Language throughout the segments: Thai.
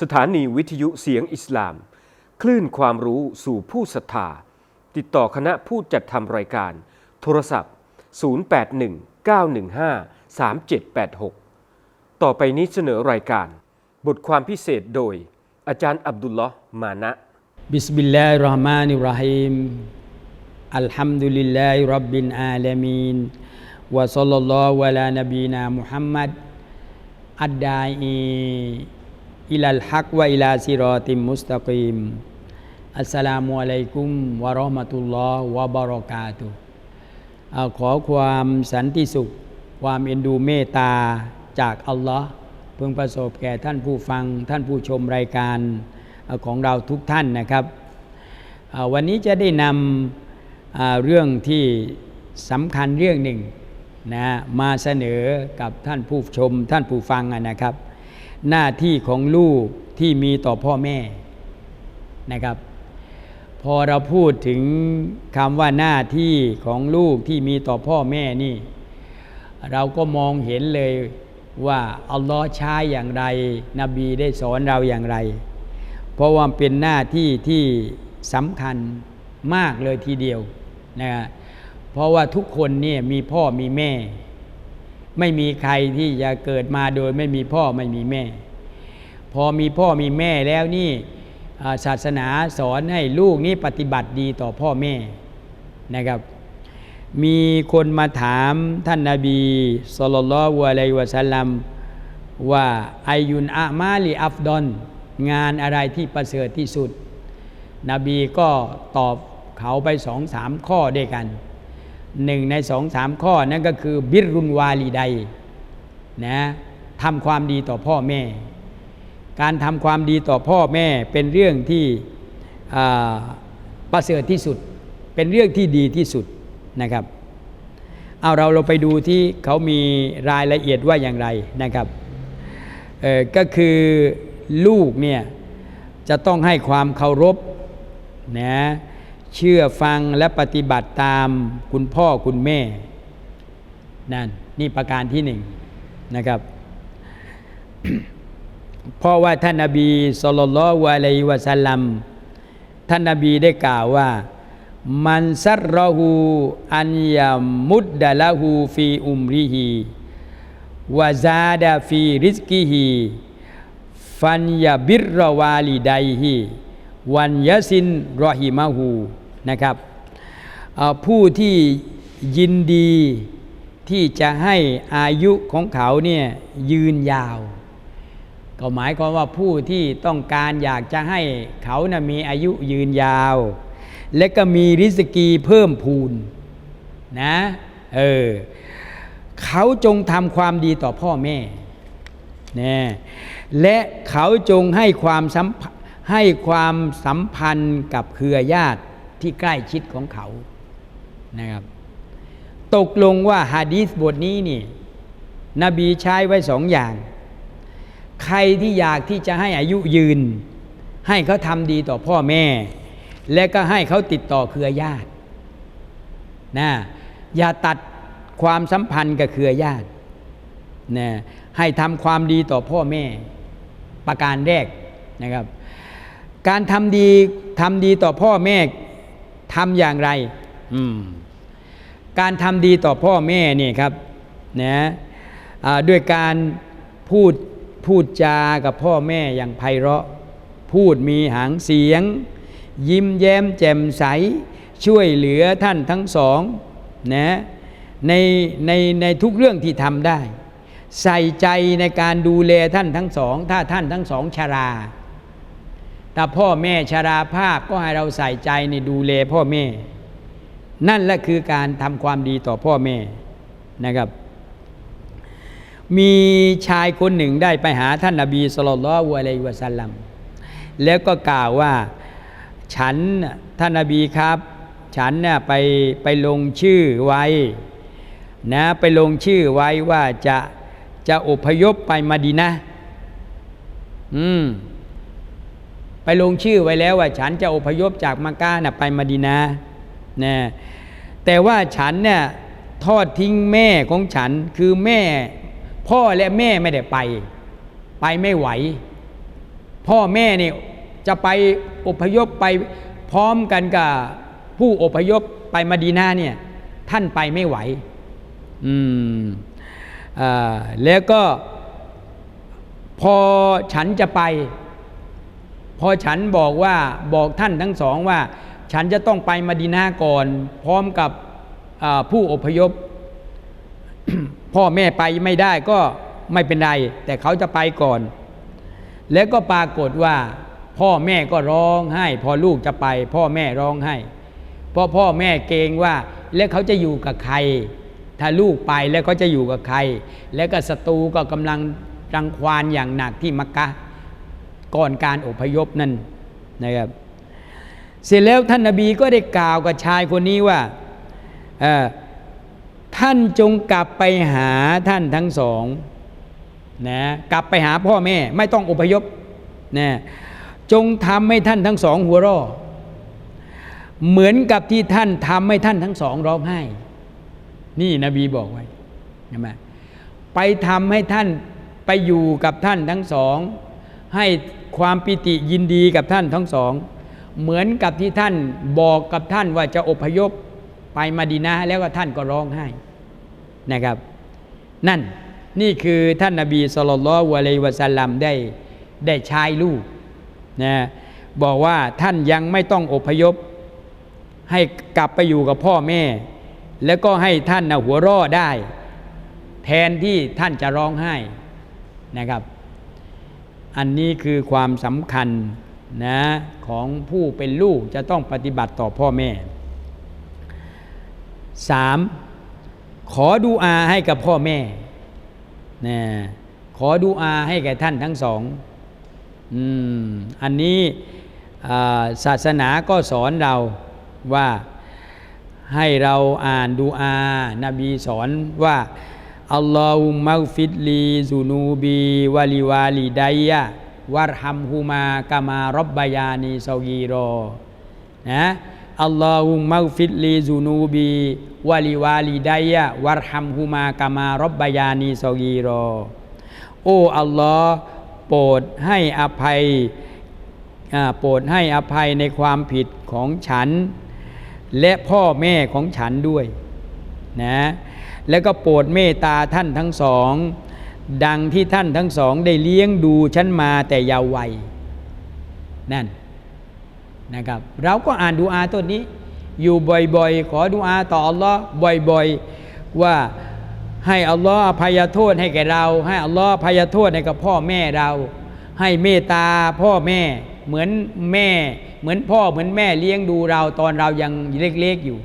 สถานีวิทยุเสียงอิสลาม คลื่นความรู้สู่ผู้ศรัทธา ติดต่อคณะผู้จัดทำรายการ โทรศัพท์ 0819153786 ต่อไปนี้เสนอรายการ บทความพิเศษโดย อาจารย์อับดุลลอฮ์มานะบิสมิลลาฮิรราะห์มานิรราะฮีมอัลฮัมดุลิลลาฮิรับบิลอาลามีนวะซัลลัลลอฮุอะลานบีนามุฮัมมัดอัดดาอี อิลลฮักวะอิลาซิรอติมุสตะกีมอัสสลามุอะลัยกุมวะรอมะตุลลอฮ์วะบรอกาตุขอความสันติสุข ความเอ็นดูเมตตาจากอัลลอฮ์เพิ่งประสบแก่ท่านผู้ฟังท่านผู้ชมรายการของเราทุกท่านนะครับ วันนี้จะได้นำเรื่องที่สำคัญเรื่องหนึ่งนะมาเสนอกับท่านผู้ชมท่านผู้ฟังนะครับ หน้าที่ของลูกที่มีต่อพ่อแม่นะครับ พอเราพูดถึงคำว่าหน้าที่ของลูกที่มีต่อพ่อแม่นี่ เราก็มองเห็นเลยว่าอัลลอฮ์ใช้อย่างไร นบีได้สอนเราอย่างไร เพราะว่าเป็นหน้าที่ที่สำคัญมากเลยทีเดียวนะเพราะว่าทุกคนเนี่ยมีพ่อมีแม่ ไม่มีใครที่จะเกิดมาโดยไม่มีพ่อไม่มีแม่ พอมีพ่อมีแม่แล้วนี่ศาสนาสอนให้ลูกนี่ปฏิบัติดีต่อพ่อแม่นะครับ มีคนมาถามท่านนาบีสุลต่านละฮ์อะลัยฮิวะสัลลัมว่าอายุนอามาลีอัฟดอนงานอะไรที่ประเสริฐที่สุด นบีก็ตอบเขาไปสองสามข้อด้วยกัน หนึ่งในสองสามข้อนั่นก็คือบิรุนวาลีไดนะทำความดีต่อพ่อแม่ การทำความดีต่อพ่อแม่เป็นเรื่องที่ประเสริฐที่สุด เป็นเรื่องที่ดีที่สุดนะครับเอาเราเราไปดูที่เขามีรายละเอียดว่าอย่างไรนะครับก็คือลูกเนี่ยจะต้องให้ความเคารพนะ เชื่อฟังและปฏิบัติตามคุณพ่อคุณแม่นั่นนี่ประการที่หนึ่งนะครับ เพราะว่าท่านนาบีสุลต่านละอะลัยฮิวะสัลลัมท่านนาบีได้กล่าวว่า มันซัรรหูอันยามุดดะละหูฟีอุมริฮีวะซาดะฟีริสกิฮีฟันยาบิรรวาลิไดฮีวันยะซินรอฮิมะฮู นะครับผู้ที่ยินดีที่จะให้อายุของเขาเนี่ยยืนยาว ก็หมายความว่าผู้ที่ต้องการอยากจะให้เขานะมีอายุยืนยาว และก็มีริสกีเพิ่มพูนนะเออเขาจงทำความดีต่อพ่อแม่นะและเขาจงให้ความสัมพให้ความสัมพันธ์กับเครือญาติ ที่ใกล้ชิดของเขานะครับ ตกลงว่าฮะดีษบทนี้นี่ นบีใช้ไว้สองอย่าง ใครที่อยากที่จะให้อายุยืน ให้เขาทำดีต่อพ่อแม่ และก็ให้เขาติดต่อเครือญาตินะอย่าตัดความสัมพันธ์กับเครือญาตินะให้ทำความดีต่อพ่อแม่ ประการแรกนะครับ การทำดีทำดีต่อพ่อแม่ ทำอย่างไรอืมการทำดีต่อพ่อแม่นี่ครับนะอ่าด้วยการพูดพูดจากับพ่อแม่อย่างไพเราะ พูดมีหางเสียง ยิ้มแย้มแจ่มใส ช่วยเหลือท่านทั้งสองนะในในในทุกเรื่องที่ทำได้ ใส่ใจในการดูแลท่านทั้งสอง ถ้าท่านทั้งสองชรา ถ้าพ่อแม่ชราภาพก็ให้เราใส่ใจในดูแลพ่อแม่ นั่นแหละคือการทำความดีต่อพ่อแม่นะครับ มีชายคนหนึ่งได้ไปหาท่านนาบีสุลต่านละฮ์อะลัยวะสัลลัมแล้วก็กล่าวว่าฉันท่านนาบีครับ ฉันน่ะไปไปลงชื่อไว้นะไปลงชื่อไว้ว่าจะจะอพยพไปมาดีนะ อืม ไปลงชื่อไว้แล้วว่าฉันจะอพยพจากมักกะนะไปมาดีนานะแต่ว่าฉันเนี่ยทอดทิ้งแม่ของฉันคือแม่ พ่อและแม่ไม่ได้ไป ไปไม่ไหว พ่อแม่เนี่ยจะไปอพยพไปพร้อมกันกับผู้อพยพไปมาดีนาเนี่ยท่านไปไม่ไหว อืมอ่าแล้วก็พอฉันจะไป พอฉันบอกว่าบอกท่านทั้งสองว่า ฉันจะต้องไปมาดีนาก่อน พร้อมกับผู้อพยพ พ่อแม่ไปไม่ได้ก็ไม่เป็นไร แต่เขาจะไปก่อน แล้วก็ปรากฏว่า พ่อแม่ก็ร้องไห้ พอลูกจะไป พ่อแม่ร้องไห้เพราะพ่อแม่เกรงว่า แล้วเขาจะอยู่กับใคร ถ้าลูกไปแล้วเขาจะอยู่กับใคร แล้วก็ศัตรูก็กำลังรังควานอย่างหนักที่มักกะ ก่อนการอพยพนั่นนะครับ เสร็จแล้วท่านนาบีก็ได้กล่าวกับชายคนนี้ว่าท่านจงกลับไปหาท่านทั้งสองนะกลับไปหาพ่อแม่ ไม่ต้องอพยพนะจงทำให้ท่านทั้งสองหัวเราะเหมือนกับที่ท่านทำให้ท่านทั้งสองร้องไห้ นี่นบีบอกไว้ใช่ไหมไปทำให้ท่านไปอยู่กับท่านทั้งสอง ให้ ความปิติยินดีกับท่านทั้งสอง เหมือนกับที่ท่านบอกกับท่านว่าจะอพยพไปมาดีนาแล้วก็ท่านก็ร้องไห้นะครับ นั่นนี่คือท่านนาบีสุลต่านละวะเลวะสัลลัมได้ได้ชายลูกนะบอกว่าท่านยังไม่ต้องอพยพ ให้กลับไปอยู่กับพ่อแม่ แล้วก็ให้ท่านนะหัวร่อได้ แทนที่ท่านจะร้องไห้นะครับ อันนี้คือความสำคัญนะของผู้เป็นลูกจะต้องปฏิบัติต่อพ่อแม่สามขอดูอาให้กับพ่อแม่นะขอดูอาให้แก่ท่านทั้งสองอืมอันนี้อ่าศาสนาก็สอนเราว่าให้เราอ่านดูอา นบีสอนว่า อัลลอฮุมัฟิดลีซูนูบีวาลิวาลิไดยะวารฮัมฮูมากามารบบายานีซอกีรอนะอัลลอฮุมัฟิดลีซูนูบีวาลิวาลิไดยะวารฮัมฮูมากามารบบายานีซอกีรอโอ้อัลลอฮ์โปรดให้อภัยโปรดให้อภัยในความผิดของฉัน และพ่อแม่ของฉันด้วยนะ แล้วก็โปรดเมตตาท่านทั้งสอง ดังที่ท่านทั้งสองได้เลี้ยงดูฉันมาแต่ยาววัยนั่นนะครับ เราก็อ่านดูอาต้นนี้ อยู่บ่อยๆ ขอดูอาต่ออัลลอฮ์บ่อยๆ ว่าให้อัลลอฮ์อภัยโทษให้แก่เรา ให้อัลลอฮ์อภัยโทษให้กับพ่อแม่เรา ให้เมตตาพ่อแม่เหมือนแม่ เหมือนพ่อเหมือนแม่เลี้ยงดูเราตอนเรายังเล็กๆอยู่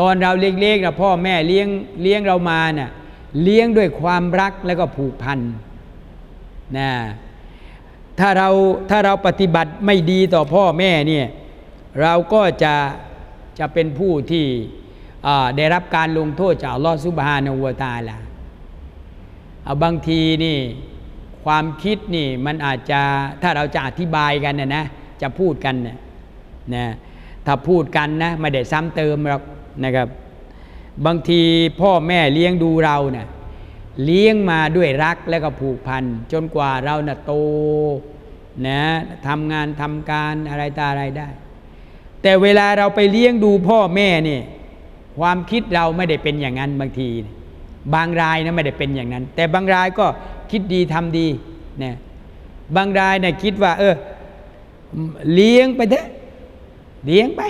ตอนเราเล็กๆนะพ่อแม่เลี้ยงเลี้ยงเรามาเนะ่ะเลี้ยงด้วยความรักแล้วก็ผูกพันนะถ้าเราถ้าเราปฏิบัติไม่ดีต่อพ่อแม่เนี่ยเราก็จะจะเป็นผู้ที่ได้รับการลงโทษจากลอฮฺซุบฮานะฮูวตาลาเอาบางทีนี่ความคิดนี่มันอาจจะถ้าเราจะอธิบายกันนะนะจะพูดกันนะนะถ้าพูดกันนะไม่ได้ซ้ำเติมหรอก นะครับ บางทีพ่อแม่เลี้ยงดูเราเนะ่ยเลี้ยงมาด้วยรักและก็ผูกพัน จนกว่าเรานะ่ะโตนะทำงานทำการอะไรตาอะไรได้ แต่เวลาเราไปเลี้ยงดูพ่อแม่เนี่ยความคิดเราไม่ได้เป็นอย่างนั้นบางที บางรายนะไม่ได้เป็นอย่างนั้น แต่บางรายก็คิดดีทำดีนะบางรายเนี่ยคิดว่า เออเลี้ยงไปเถอะเลี้ยงไป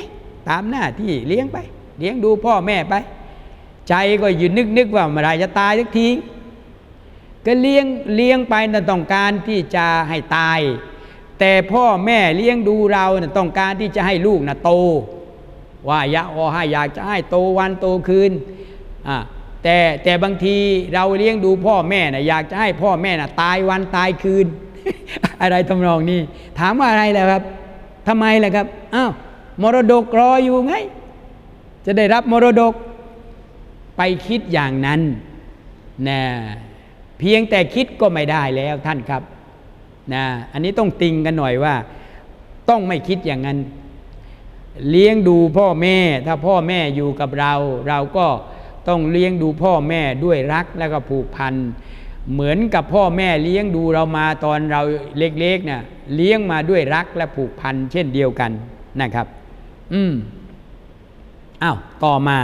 ตามหน้าที่เลี้ยงไป เลี้ยงดูพ่อแม่ไป ใจก็อยืนนึกนึกว่าเมื่อไรจะตายสักทีก็เลี้ยงเลี้ยงไปนะต้องการที่จะให้ตาย แต่พ่อแม่เลี้ยงดูเรานะต้องการที่จะให้ลูกนะโต ว่าอยากอให้อยากจะให้โตวันโตคืนอ่าแต่แต่บางทีเราเลี้ยงดูพ่อแม่นะอยากจะให้พ่อแม่นะตายวันตายคืน อะไรทำนองนี้ ถามว่าอะไรล่ะครับทำไมล่ะครับอ้าวมรดกรออยู่ไง จะได้รับมรดกไปคิดอย่างนั้นนะเพียงแต่คิดก็ไม่ได้แล้วท่านครับนะอันนี้ต้องติงกันหน่อยว่า ต้องไม่คิดอย่างนั้น เลี้ยงดูพ่อแม่ ถ้าพ่อแม่อยู่กับเรา เราก็ต้องเลี้ยงดูพ่อแม่ด้วยรักและก็ผูกพันเหมือนกับพ่อแม่เลี้ยงดูเรามาตอนเราเล็กๆเนี่ยเลี้ยงมาด้วยรักและผูกพันเช่นเดียวกันนะครับ อืม อ้าวต่อมา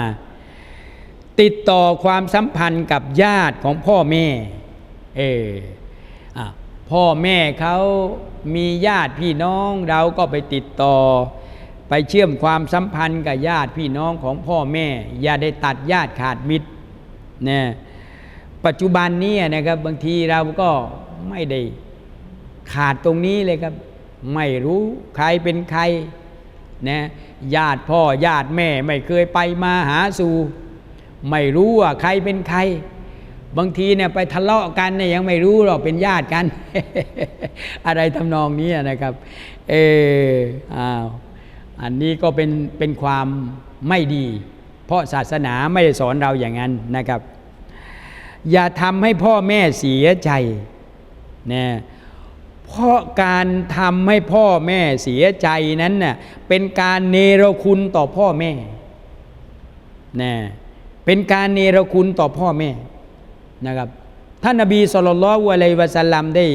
ติดต่อความสัมพันธ์กับญาติของพ่อแม่ เอออะพ่อแม่เขามีญาติพี่น้องเราก็ไปติดต่อ ไปเชื่อมความสัมพันธ์กับญาติพี่น้องของพ่อแม่ อย่าได้ตัดญาติขาดมิตรนะปัจจุบันนี้นะครับบางทีเราก็ไม่ได้ขาดตรงนี้เลยครับ ไม่รู้ใครเป็นใคร นะญาติพ่อญาติแม่ไม่เคยไปมาหาสู่ไม่รู้ว่าใครเป็นใคร บางทีเนี่ยไปทะเลาะกันเนี่ยยังไม่รู้หรอกเป็นญาติกัน อะไรทำนองนี้นะครับ เอออ้าวอันนี้ก็เป็นเป็นความไม่ดี เพราะศาสนาไม่ได้สอนเราอย่างนั้นนะครับ อย่าทำให้พ่อแม่เสียใจนะ เพราะการทำให้พ่อแม่เสียใจนั้นน่ะเป็นการเนรคุณต่อพ่อแม่นะเป็นการเนรคุณต่อพ่อแม่นะครับท่านนบีสุลต่านละอะลัยวะสัลลัมได้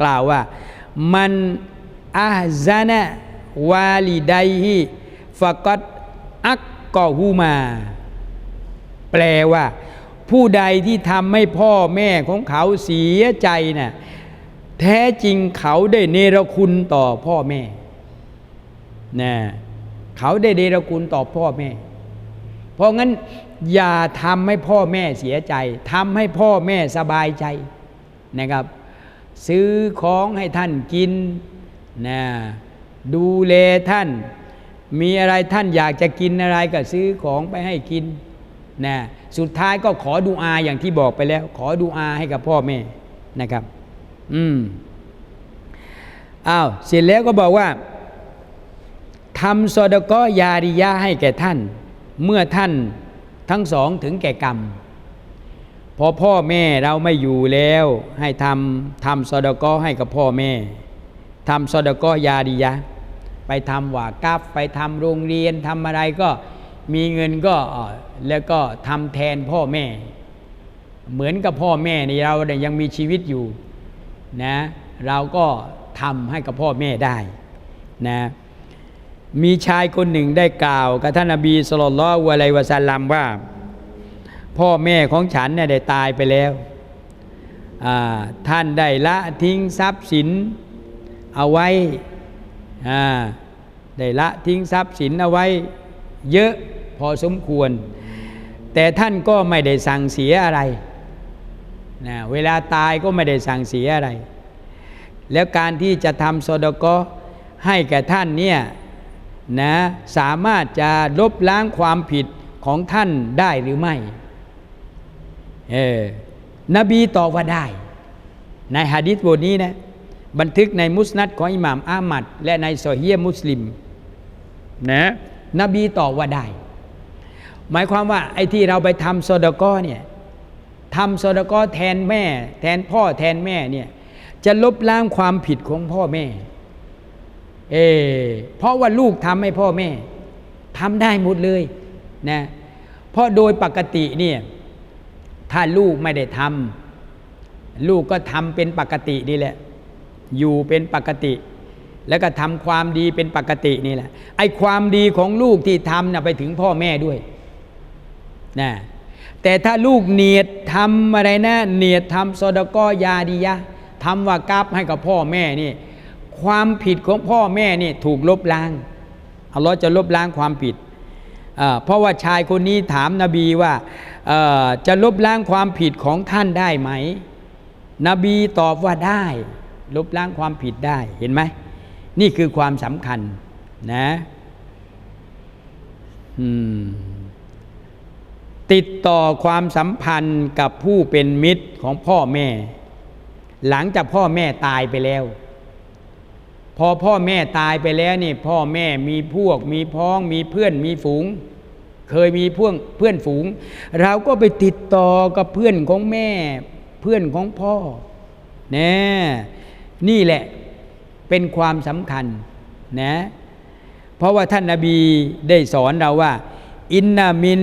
กล่าวว่า มันอาซานะวาลิไดฮิฟะกัดอักกอฮูมา แปลว่า ผู้ใดที่ทำให้พ่อแม่ของเขาเสียใจน่ะ แท้จริงเขาได้เนรคุณต่อพ่อแม่นะเขาได้เนรคุณต่อพ่อแม่ เพราะงั้นอย่าทำให้พ่อแม่เสียใจทำให้พ่อแม่สบายใจนะครับ ซื้อของให้ท่านกินนะดูแลท่าน มีอะไรท่านอยากจะกินอะไรก็ซื้อของไปให้กินนะสุดท้ายก็ขอดูอาอย่างที่บอกไปแล้ว ขอดูอาให้กับพ่อแม่นะครับ อืมอ้าวเสร็จแล้วก็บอกว่าทำซอดก็ยาริยะให้แก่ท่าน เมื่อท่านทั้งสองถึงแก่กรรม พอพ่อแม่เราไม่อยู่แล้ว ให้ทำทำซอดก็ให้กับพ่อแม่ทำซอดก็ยาริยะ ไปทำว่ากัฟไปทำโรงเรียนทำอะไรก็มีเงินก็แล้วก็ทำแทนพ่อแม่ เหมือนกับพ่อแม่นี่เราเนี่ยยังมีชีวิตอยู่ นะเราก็ทำให้กับพ่อแม่ได้นะมีชายคนหนึ่งได้กล่าวกับท่านนบีสุลต่านละอะลัยวะสัลลัมว่า พ่อแม่ของฉันเนี่ยได้ตายไปแล้ว ท่านได้ละทิ้งทรัพย์สินเอาไว้ได้ละทิ้งทรัพย์สินเอาไว้ เยอะพอสมควร แต่ท่านก็ไม่ได้สั่งเสียอะไร นะเวลาตายก็ไม่ได้สั่งเสียอะไร แล้วการที่จะทำโซดกอให้แก่ท่านเนี่ยนะสามารถจะลบล้างความผิดของท่านได้หรือไม่เออนบีตอบว่าได้ ในฮะดิษบทนี้นะบันทึกในมุสนัดของอิหม่ามอามัด และในโซเฮียมุสลิมนะนบีตอบว่าได้ หมายความว่าไอ้ที่เราไปทำโซดกอเนี่ย ทำโซดกอแทนแม่ แทนพ่อแทนแม่เนี่ยจะลบล้างความผิดของพ่อแม่ เอเพราะว่าลูกทำให้พ่อแม่ทำได้หมดเลยนะเพราะโดยปกติเนี่ยถ้าลูกไม่ได้ทำลูกก็ทำเป็นปกตินี่แหละ อยู่เป็นปกติ แล้วก็ทำความดีเป็นปกตินี่แหละไอ้ความดีของลูกที่ทำนะไปถึงพ่อแม่ด้วยนะ แต่ถ้าลูกเนียดทำอะไรนะ เนียดทำโซดกอยาดียะทำว่ากับให้กับพ่อแม่นี่ ความผิดของพ่อแม่นี่ถูกลบล้างอัลลอฮ์จะลบล้างความผิดเพราะว่าชายคนนี้ถามนาบีว่าจะลบล้างความผิดของท่านได้ไหม นบีตอบว่าได้ ลบล้างความผิดได้เห็นไหม นี่คือความสำคัญนะ อืม ติดต่อความสัมพันธ์กับผู้เป็นมิตรของพ่อแม่ หลังจากพ่อแม่ตายไปแล้ว พอพ่อแม่ตายไปแล้วนี่พ่อแม่มีพวก มีพ้อง มีเพื่อนมีฝูง เคยมีพวกเพื่อนฝูง เราก็ไปติดต่อกับเพื่อนของแม่ เพื่อนของพ่อแน่นี่แหละเป็นความสำคัญนะเพราะว่าท่านนาบีได้สอนเราว่า อินนามิน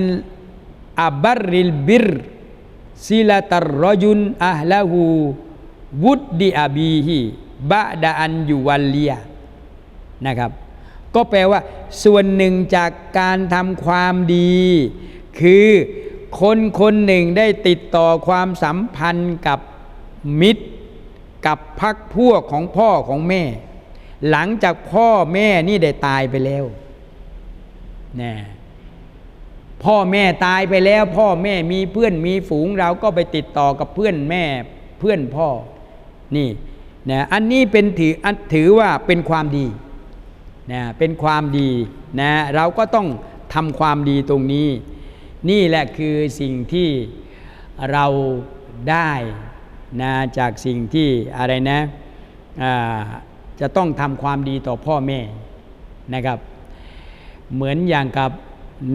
อับบริลบิรซิลาตรรยุนอัลละหูวุดดิอาบีฮิบะดาอันยูวัลเลียนะครับ ก็แปลว่า ส่วนหนึ่งจากการทำความดี คือคนคนหนึ่งได้ติดต่อความสัมพันธ์กับมิตร กับพักพวกของพ่อของแม่ หลังจากพ่อแม่นี่ได้ตายไปแล้วนะ พ่อแม่ตายไปแล้ว พ่อแม่มีเพื่อนมีฝูงเราก็ไปติดต่อกับเพื่อนแม่เพื่อนพ่อนี่นะอันนี้เป็นถืออันถือว่าเป็นความดีนะเป็นความดีนะเราก็ต้องทำความดีตรงนี้ นี่แหละคือสิ่งที่เราได้นะจากสิ่งที่อะไรนะอ่าจะต้องทำความดีต่อพ่อแม่นะครับ เหมือนอย่างกับ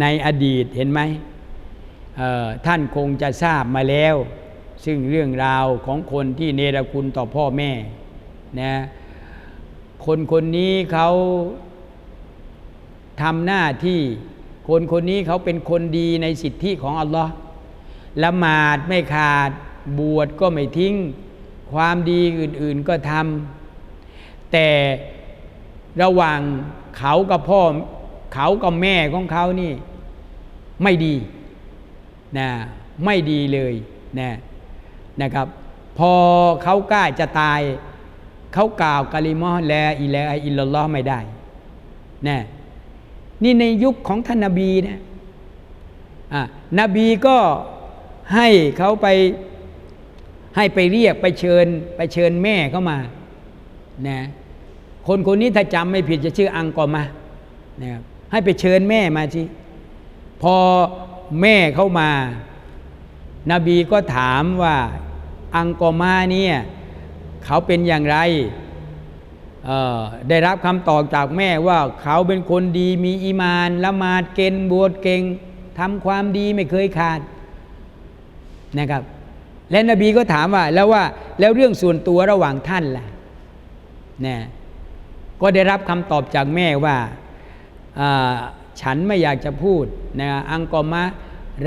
ในอดีตเห็นไหมท่านคงจะทราบมาแล้ว ซึ่งเรื่องราวของคนที่เนรคุณต่อพ่อแม่นะคนคนนี้เขาทำหน้าที่คนคนนี้เขาเป็นคนดีในสิทธิของอัลลอฮ์ละหมาดไม่ขาดบวชก็ไม่ทิ้ง ความดีอื่น ๆก็ทำแต่ระหว่างเขากับพ่อ เขากับแม่ของเขานี่ไม่ดีนะไม่ดีเลยนะนะครับ พอเขากล้าจะตาย เขากล่าวกะลิมอแลอิลาอิลลอฮ์ไม่ได้นะนี่ในยุคของท่านนาบีนะอะนบีก็ให้เขาไปให้ไปเรียกไปเชิญไปเชิญแม่เข้ามานะคนคนนี้ถ้าจำไม่ผิดจะชื่ออังกอมานะครับ ให้ไปเชิญแม่มาสิพอแม่เข้ามา นบีก็ถามว่าอังกอมาเนี่ยเขาเป็นอย่างไรเออได้รับคำตอบจากแม่ว่าเขาเป็นคนดีมีอีมานละหมาดเกณฑ์บวชเก่งทำความดีไม่เคยขาดนะครับ และนบีก็ถามว่าแล้วว่าแล้วเรื่องส่วนตัวระหว่างท่านล่ะนะก็ได้รับคำตอบจากแม่ว่า ฉันไม่อยากจะพูดนะอังกอมะ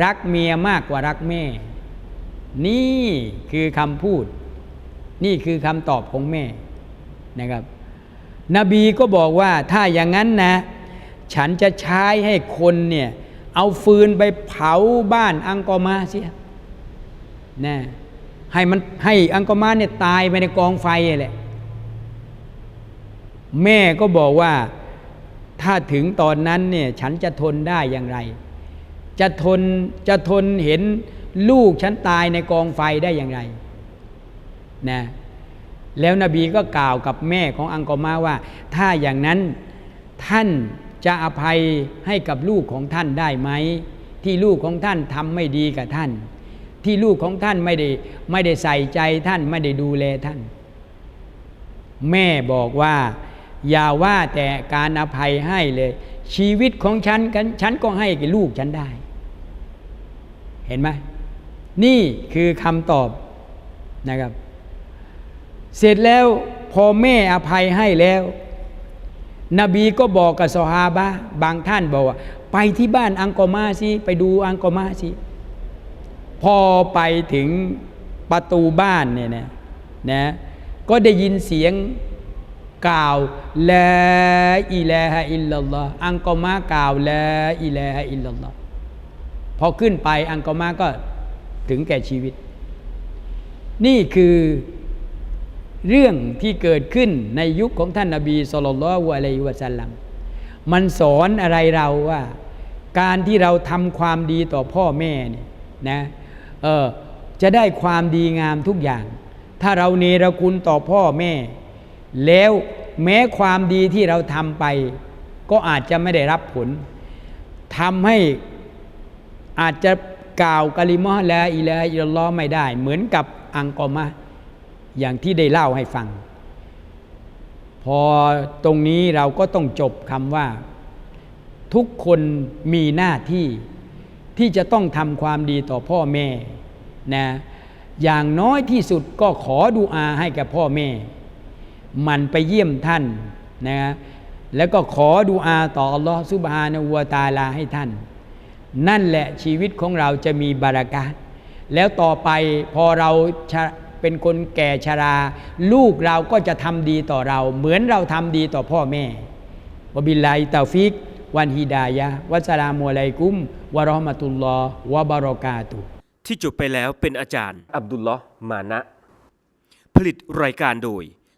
รักเมียมากกว่ารักแม่ นี่คือคำพูด นี่คือคำตอบของแม่นะครับ นบีก็บอกว่าถ้าอย่างนั้นนะ ฉันจะใช้ให้คนเนี่ยเอาฟืนไปเผาบ้านอังกอมาเสียนะให้มันให้อังกอมาเนี่ยตายไปในกองไฟแหละแม่ก็บอกว่า ถ้าถึงตอนนั้นเนี่ยฉันจะทนได้อย่างไร จะทนจะทนเห็นลูกฉันตายในกองไฟได้อย่างไรนะแล้วนบีก็กล่าวกับแม่ของอังกอมาว่า ถ้าอย่างนั้นท่านจะอภัยให้กับลูกของท่านได้ไหม ที่ลูกของท่านทำไม่ดีกับท่าน ที่ลูกของท่านไม่ได้ไม่ได้ใส่ใจท่านไม่ได้ดูแลท่าน แม่บอกว่า อย่าว่าแต่การอภัยให้เลย ชีวิตของฉันฉันก็ให้กับลูกฉันได้ เห็นไหมนี่คือคำตอบนะครับ เสร็จแล้วพอแม่อภัยให้แล้ว นบีก็บอกกับสฮาบะบางท่านบอกว่า ไปที่บ้านอังกอมาสิ ไปดูอังกอมาสิ พอไปถึงประตูบ้านเนี่ยนะนะก็ได้ยินเสียง กล่าวละอิลาฮะอิลลัลลอฮ์อังกอมากล่าวละอิลาฮะอิลลัลลอฮ์พอขึ้นไปอังกอมาก็ถึงแก่ชีวิต นี่คือเรื่องที่เกิดขึ้นในยุคของท่านนาบีสุลต่านละอะลัยวะสัลลัมมันสอนอะไรเราว่า การที่เราทำความดีต่อพ่อแม่เนี่ยนะเออจะได้ความดีงามทุกอย่าง ถ้าเราเนรคุณต่อพ่อแม่ แล้วแม้ความดีที่เราทำไป ก็อาจจะไม่ได้รับผลทำให้อาจจะกล่าวกะลิมอละอิละอิลลอไม่ได้ เหมือนกับอังกอมะอย่างที่ได้เล่าให้ฟัง พอตรงนี้เราก็ต้องจบคำว่า ทุกคนมีหน้าที่ที่จะต้องทำความดีต่อพ่อแม่นะอย่างน้อยที่สุดก็ขอดูอาให้กับพ่อแม่ มันไปเยี่ยมท่านนะแล้วก็ขอดูอาต่ออัลลอฮฺซุบฮานะฮูวะตาลาให้ท่าน นั่นแหละชีวิตของเราจะมีบารักาตแล้วต่อไปพอเราชะเป็นคนแก่ชรา ลูกเราก็จะทำดีต่อเรา เหมือนเราทำดีต่อพ่อแม่วะบิลลาฮิตาฟิก วันฮิดายะฮ์วัสสลามุอะลัยกุมวะเราะห์มะตุลลอฮ์วะบารอกาตุฮ์ที่จบไปแล้วเป็นอาจารย์ อับดุลลอฮ์มานะ ผลิตรายการโดย